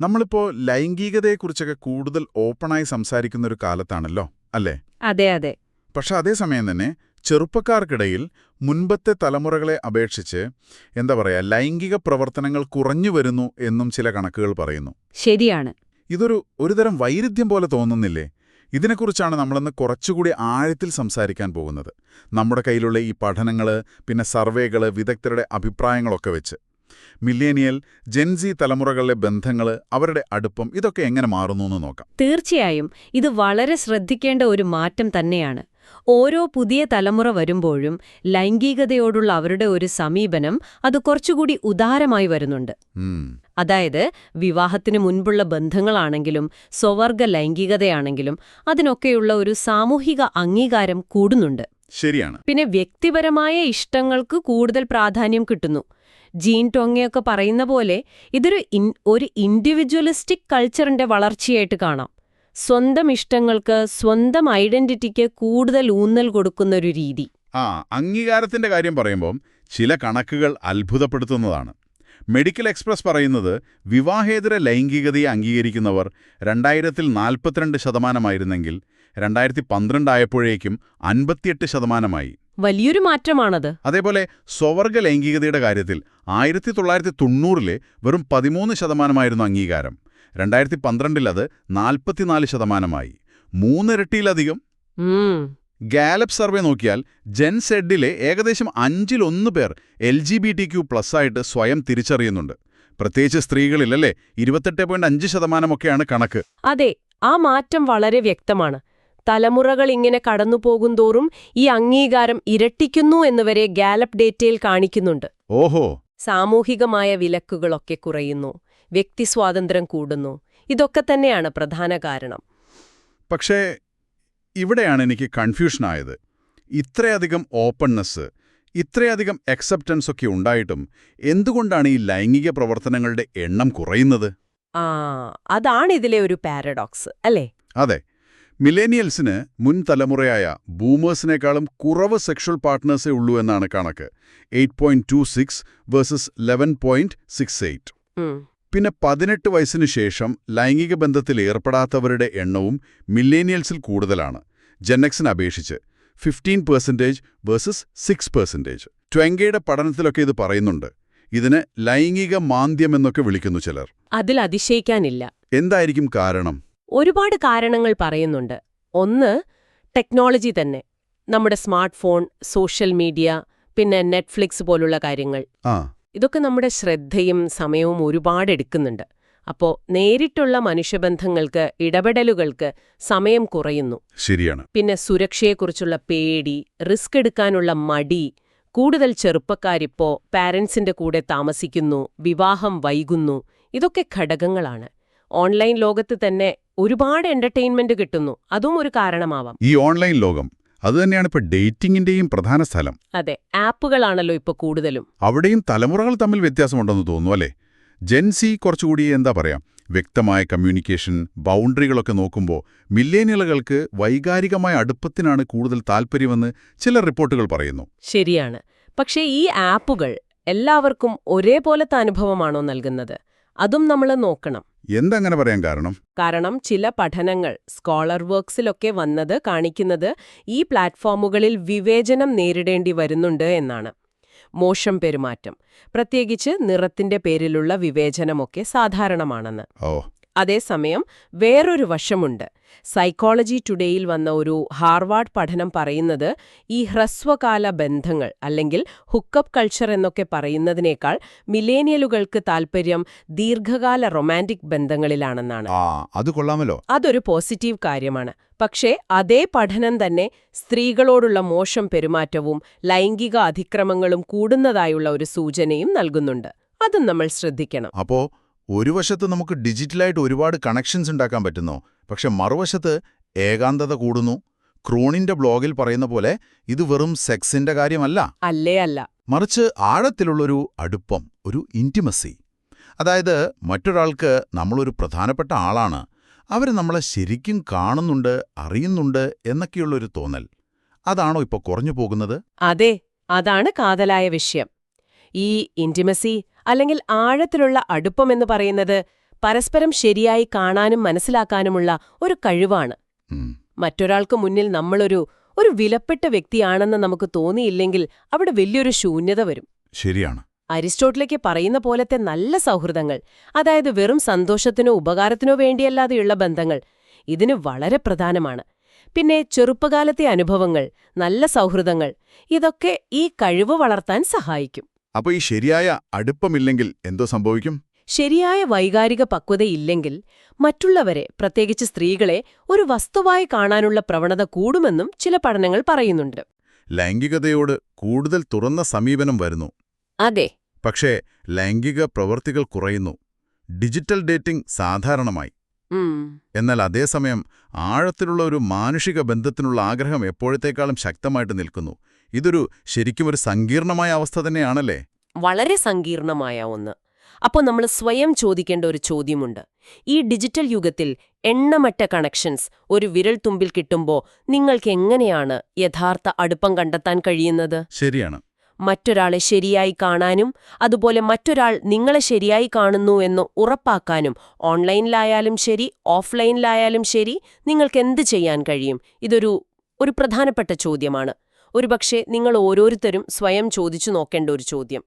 നമ്മളിപ്പോ ലൈംഗികതയെക്കുറിച്ചൊക്കെ കൂടുതൽ ഓപ്പണായി സംസാരിക്കുന്ന ഒരു കാലത്താണല്ലോ അല്ലേ? അതെ അതെ. പക്ഷെ അതേസമയം തന്നെ ചെറുപ്പക്കാർക്കിടയിൽ മുൻപത്തെ തലമുറകളെ അപേക്ഷിച്ച് എന്താ പറയാ ലൈംഗിക പ്രവർത്തനങ്ങൾ കുറഞ്ഞു വരുന്നു എന്നും ചില കണക്കുകൾ പറയുന്നു. ശരിയാണ്. ഇതൊരു ഒരുതരം വൈരുദ്ധ്യം പോലെ തോന്നുന്നില്ലേ? ഇതിനെക്കുറിച്ചാണ് നമ്മളിന്ന് കുറച്ചുകൂടി ആഴത്തിൽ സംസാരിക്കാൻ പോകുന്നത്. നമ്മുടെ കയ്യിലുള്ള ഈ പഠനങ്ങൾ പിന്നെ സർവേകൾ വിദഗ്ധരുടെ അഭിപ്രായങ്ങളൊക്കെ വെച്ച്. മില്ലേനിയൽ ജെൻസി തലമുറകളിലെ ബന്ധങ്ങൾ അവരുടെ അടുപ്പം ഇതൊക്കെ എങ്ങനെ മാറുന്നു എന്ന് നോക്കാം. തീർച്ചയായും ഇത് വളരെ ശ്രദ്ധിക്കേണ്ട ഒരു മാറ്റം തന്നെയാണ്. ഓരോ പുതിയ തലമുറ വരുമ്പോഴും ലൈംഗികതയോടുള്ള അവരുടെ ഒരു സമീപനം അത് കുറച്ചുകൂടി ഉദാരമായി വരുന്നുണ്ട്. അതായത് വിവാഹത്തിന് മുൻപുള്ള ബന്ധങ്ങളാണെങ്കിലും സ്വവർഗ ലൈംഗികതയാണെങ്കിലും അതിനൊക്കെയുള്ള ഒരു സാമൂഹിക അംഗീകാരം കൂടുന്നുണ്ട്. ശരിയാണ്. പിന്നെ വ്യക്തിപരമായ ഇഷ്ടങ്ങൾക്ക് കൂടുതൽ പ്രാധാന്യം കിട്ടുന്നു. ജീൻ ടോങ്ങയൊക്കെ പറയുന്ന പോലെ ഇതൊരു ഒരു ഇൻഡിവിജ്വലിസ്റ്റിക് കൾച്ചറിന്റെ വളർച്ചയായിട്ട് കാണാം. സ്വന്തം ഇഷ്ടങ്ങൾക്ക് സ്വന്തം ഐഡന്റിറ്റിക്ക് കൂടുതൽ ഊന്നൽ കൊടുക്കുന്ന ഒരു രീതി. ആ അംഗീകാരത്തിന്റെ കാര്യം പറയുമ്പോൾ ചില കണക്കുകൾ അത്ഭുതപ്പെടുത്തുന്നതാണ്. മെഡിക്കൽ എക്സ്പ്രസ് പറയുന്നത് വിവാഹേതര ലൈംഗികതയെ അംഗീകരിക്കുന്നവർ രണ്ടായിരത്തിൽ നാൽപ്പത്തിരണ്ട് ശതമാനമായിരുന്നെങ്കിൽ രണ്ടായിരത്തി പന്ത്രണ്ടായപ്പോഴേക്കും അൻപത്തിയെട്ട് ശതമാനമായി. വലിയൊരു മാറ്റമാണത്. അതേപോലെ സ്വവർഗ ലൈംഗികതയുടെ കാര്യത്തിൽ ആയിരത്തി തൊള്ളായിരത്തി തൊണ്ണൂറിലെ വെറും പതിമൂന്ന് ശതമാനമായിരുന്നു അംഗീകാരം. രണ്ടായിരത്തി പന്ത്രണ്ടിൽ അത് നാൽപ്പത്തിനാല് ശതമാനമായി. മൂന്നിരട്ടിയിലധികം. ഗാലപ് ഗാലപ്പ് സർവേ നോക്കിയാൽ ജെൻസെഡിലെ ഏകദേശം അഞ്ചിലൊന്ന് പേർ L G B T Q plus ആയിട്ട് സ്വയം തിരിച്ചറിയുന്നുണ്ട്. പ്രത്യേകിച്ച് സ്ത്രീകളിലല്ലേ ഇരുപത്തെട്ട് പോയിന്റ് അഞ്ച് ശതമാനമൊക്കെയാണ് കണക്ക്. അതെ ആ മാറ്റം വളരെ വ്യക്തമാണ്. തലമുറകൾ ഇങ്ങനെ കടന്നുപോകുന്തോറും ഈ അംഗീകാരം ഇരട്ടിക്കുന്നു എന്നുവരെ ഗാലപ്പ് ഡേറ്റയിൽ കാണിക്കുന്നുണ്ട്. ഓഹോ. സാമൂഹികമായ വിലക്കുകളൊക്കെ കുറയുന്നു. വ്യക്തിസ്വാതന്ത്ര്യം കൂടുന്നു. ഇതൊക്കെ തന്നെയാണ് പ്രധാന കാരണം. പക്ഷേ ഇവിടെയാണ് എനിക്ക് കൺഫ്യൂഷനായത്. ഇത്രയധികം ഓപ്പൺനെസ് ഇത്രയധികം അക്സെപ്റ്റൻസ് ഒക്കെ ഉണ്ടായിട്ടും എന്തുകൊണ്ടാണ് ഈ ലൈംഗിക പ്രവർത്തനങ്ങളുടെ എണ്ണം കുറയുന്നത്? ആ അതാണ് ഇതിലെ ഒരു പാരഡോക്സ് അല്ലേ? അതെ. മിലേനിയൽസിന് മുൻ തലമുറയായ ബൂമേഴ്സിനേക്കാളും കുറവ് സെക്ഷൽ പാർട്ട്നേഴ്സേ ഉള്ളൂ എന്നാണ് കണക്ക്. Eight point two six versus eleven point six eight. പിന്നെ പതിനെട്ട് വയസ്സിനു ശേഷം ലൈംഗിക ബന്ധത്തിൽ ഏർപ്പെടാത്തവരുടെ എണ്ണവും മില്ലേനിയൽസിൽ കൂടുതലാണ്. ജെന്നക്സിന് അപേക്ഷിച്ച് fifteen percentage versus six percentage ട്വെങ്കയുടെ പഠനത്തിലൊക്കെ ഇത് പറയുന്നുണ്ട്. ഇതിന് ലൈംഗിക മാന്ദ്യമെന്നൊക്കെ വിളിക്കുന്നു ചിലർ. അതിൽ അതിശയിക്കാനില്ല എന്തായിരിക്കും കാരണം? ഒരുപാട് കാരണങ്ങൾ പറയുന്നുണ്ട്. ഒന്ന് ടെക്നോളജി തന്നെ. നമ്മുടെ സ്മാർട്ട് ഫോൺ സോഷ്യൽ മീഡിയ പിന്നെ നെറ്റ്ഫ്ലിക്സ് പോലുള്ള കാര്യങ്ങൾ. ഇതൊക്കെ നമ്മുടെ ശ്രദ്ധയും സമയവും ഒരുപാട് എടുക്കുന്നുണ്ട്. അപ്പോ നേരിട്ടുള്ള മനുഷ്യബന്ധങ്ങൾക്ക് ഇടപെടലുകൾക്ക് സമയം കുറയുന്നു. ശരിയാണ്. പിന്നെ സുരക്ഷയെക്കുറിച്ചുള്ള പേടി റിസ്ക് എടുക്കാനുള്ള മടി കൂടുതൽ ചെറുപ്പക്കാരിപ്പോ പാരൻസിന്റെ കൂടെ താമസിക്കുന്നു വിവാഹം വൈകുന്നു ഇതൊക്കെ ഘടകങ്ങളാണ്. ഓൺലൈൻ ലോകത്ത് തന്നെ ഒരുപാട് എന്റർടൈൻമെന്റ് കിട്ടുന്നു. അതും ഒരു കാരണമാവാം. ഈ ഓൺലൈൻ ലോകം അതുതന്നെയാണ് ഇപ്പൊ ഡേറ്റിംഗിന്റെയും പ്രധാന സ്ഥലം. അതെ ആപ്പുകളാണല്ലോ ഇപ്പൊ കൂടുതലും. അവിടെയും തലമുറകൾ തമ്മിൽ വ്യത്യാസമുണ്ടെന്ന് തോന്നുന്നു അല്ലേ? ജെൻസി കുറച്ചുകൂടി എന്താ പറയാ വ്യക്തമായ കമ്മ്യൂണിക്കേഷൻ ബൗണ്ടറികളൊക്കെ നോക്കുമ്പോൾ മില്ലേനിയലുകൾക്ക് വൈകാരികമായ അടുപ്പത്തിനാണ് കൂടുതൽ താൽപ്പര്യമെന്ന് ചില റിപ്പോർട്ടുകൾ പറയുന്നു. ശരിയാണ്. പക്ഷേ ഈ ആപ്പുകൾ എല്ലാവർക്കും ഒരേപോലത്തെ അനുഭവമാണോ നൽകുന്നത്? അതും നമ്മൾ നോക്കണം. എന്തങ്ങനെ പറയാൻ കാരണം? കാരണം ചില പഠനങ്ങൾ സ്കോളർ വർക്ക്സിലൊക്കെ വന്നത് കാണിക്കുന്നത് ഈ പ്ലാറ്റ്ഫോമുകളിൽ വിവേചനം നേരിടേണ്ടി വരുന്നുണ്ട് എന്നാണ്. മോശം പെരുമാറ്റം. പ്രത്യേകിച്ച് നിറത്തിന്റെ പേരിലുള്ള വിവേചനമൊക്കെ സാധാരണമാണെന്ന്. ഓ അതേസമയം വേറൊരു വശമുണ്ട്. സൈക്കോളജി ടുഡേയിൽ വന്ന ഒരു ഹാർവാർഡ് പഠനം പറയുന്നത് ഈ ഹ്രസ്വകാല ബന്ധങ്ങൾ അല്ലെങ്കിൽ ഹുക്കപ്പ് കൾച്ചർ എന്നൊക്കെ പറയുന്നതിനേക്കാൾ മിലേനിയലുകൾക്ക് താൽപ്പര്യം ദീർഘകാല റൊമാന്റിക് ബന്ധങ്ങളിലാണെന്നാണ്. അത് കൊള്ളാമല്ലോ. അതൊരു പോസിറ്റീവ് കാര്യമാണ്. പക്ഷേ അതേ പഠനം തന്നെ സ്ത്രീകളോടുള്ള മോശം പെരുമാറ്റവും ലൈംഗിക അതിക്രമങ്ങളും കൂടുന്നതായുള്ള ഒരു സൂചനയും നൽകുന്നുണ്ട്. അതും നമ്മൾ ശ്രദ്ധിക്കണം. അപ്പോ ഒരു വശത്ത് നമുക്ക് ഡിജിറ്റലായിട്ട് ഒരുപാട് കണക്ഷൻസ് ഉണ്ടാക്കാൻ പറ്റുന്നു. പക്ഷെ മറുവശത്ത് ഏകാന്തത കൂടുന്നു. ക്രോണിന്റെ ബ്ലോഗിൽ പറയുന്ന പോലെ ഇത് വെറും സെക്സിന്റെ കാര്യമല്ല. അല്ലേ അല്ല. മറിച്ച് ആഴത്തിലുള്ളൊരു അടുപ്പം ഒരു ഇന്റിമസി അതായത് മറ്റൊരാൾക്ക് നമ്മളൊരു പ്രധാനപ്പെട്ട ആളാണ്. അവർ നമ്മളെ ശരിക്കും കാണുന്നുണ്ട് അറിയുന്നുണ്ട് എന്നൊക്കെയുള്ളൊരു തോന്നൽ. അതാണോ ഇപ്പോൾ കുറഞ്ഞു പോകുന്നത്? അതെ അതാണ് കാതലായ വിഷയം. ഈ ഇന്റിമസി അല്ലെങ്കിൽ ആഴത്തിലുള്ള അടുപ്പമെന്ന് പറയുന്നത് പരസ്പരം ശരിയായി കാണാനും മനസ്സിലാക്കാനുമുള്ള ഒരു കഴിവാണ്. മറ്റൊരാൾക്ക് മുന്നിൽ നമ്മളൊരു ഒരു വിലപ്പെട്ട വ്യക്തിയാണെന്ന് നമുക്ക് തോന്നിയില്ലെങ്കിൽ അവിടെ വലിയൊരു ശൂന്യത വരും. ശരിയാണ്. അരിസ്റ്റോട്ടിലേക്ക് പറയുന്ന പോലത്തെ നല്ല സൗഹൃദങ്ങൾ അതായത് വെറും സന്തോഷത്തിനോ ഉപകാരത്തിനോ വേണ്ടിയല്ലാതെയുള്ള ബന്ധങ്ങൾ ഇതിന് വളരെ പ്രധാനമാണ്. പിന്നെ ചെറുപ്പകാലത്തെ അനുഭവങ്ങൾ നല്ല സൗഹൃദങ്ങൾ ഇതൊക്കെ ഈ കഴിവ് വളർത്താൻ സഹായിക്കും. അപ്പൊ ഈ ശരിയായ അടുപ്പമില്ലെങ്കിൽ എന്തോ സംഭവിക്കും? ശരിയായ വൈകാരിക പക്വതയില്ലെങ്കിൽ മറ്റുള്ളവരെ പ്രത്യേകിച്ച് സ്ത്രീകളെ ഒരു വസ്തുവായി കാണാനുള്ള പ്രവണത കൂടുമെന്നും ചില പഠനങ്ങൾ പറയുന്നുണ്ട്. ലൈംഗികതയോട് കൂടുതൽ തുറന്ന സമീപനം വരുന്നു. അതെ. പക്ഷേ ലൈംഗിക പ്രവൃത്തികൾ കുറയുന്നു. ഡിജിറ്റൽ ഡേറ്റിംഗ് സാധാരണമായി. എന്നാൽ അതേസമയം ആഴത്തിലുള്ള ഒരു മാനുഷിക ബന്ധത്തിനുള്ള ആഗ്രഹം എപ്പോഴത്തേക്കാളും ശക്തമായിട്ട് നിൽക്കുന്നു. ഇതൊരു ശരിക്കും ഒരു സങ്കീർണമായ അവസ്ഥ തന്നെയാണല്ലേ? വളരെ സങ്കീർണമായ ഒന്ന്. അപ്പോൾ നമ്മൾ സ്വയം ചോദിക്കേണ്ട ഒരു ചോദ്യമുണ്ട്. ഈ ഡിജിറ്റൽ യുഗത്തിൽ എണ്ണമറ്റ കണക്ഷൻസ് ഒരു വിരൽ തുമ്പിൽ കിട്ടുമ്പോൾ നിങ്ങൾക്ക് എങ്ങനെയാണ് യഥാർത്ഥ അടുപ്പം കണ്ടെത്താൻ കഴിയുന്നത്? ശരിയാണ്. മറ്റൊരാളെ ശരിയായി കാണാനും അതുപോലെ മറ്റൊരാൾ നിങ്ങളെ ശരിയായി കാണുന്നു എന്ന് ഉറപ്പാക്കാനും ഓൺലൈനിലായാലും ശരി ഓഫ്ലൈനിലായാലും ശരി നിങ്ങൾക്ക് എന്ത് ചെയ്യാൻ കഴിയും? ഇതൊരു ഒരു പ്രധാനപ്പെട്ട ചോദ്യമാണ്. ഒരുപക്ഷെ നിങ്ങൾ ഓരോരുത്തരും സ്വയം ചോദിച്ചു നോക്കേണ്ട ഒരു ചോദ്യം.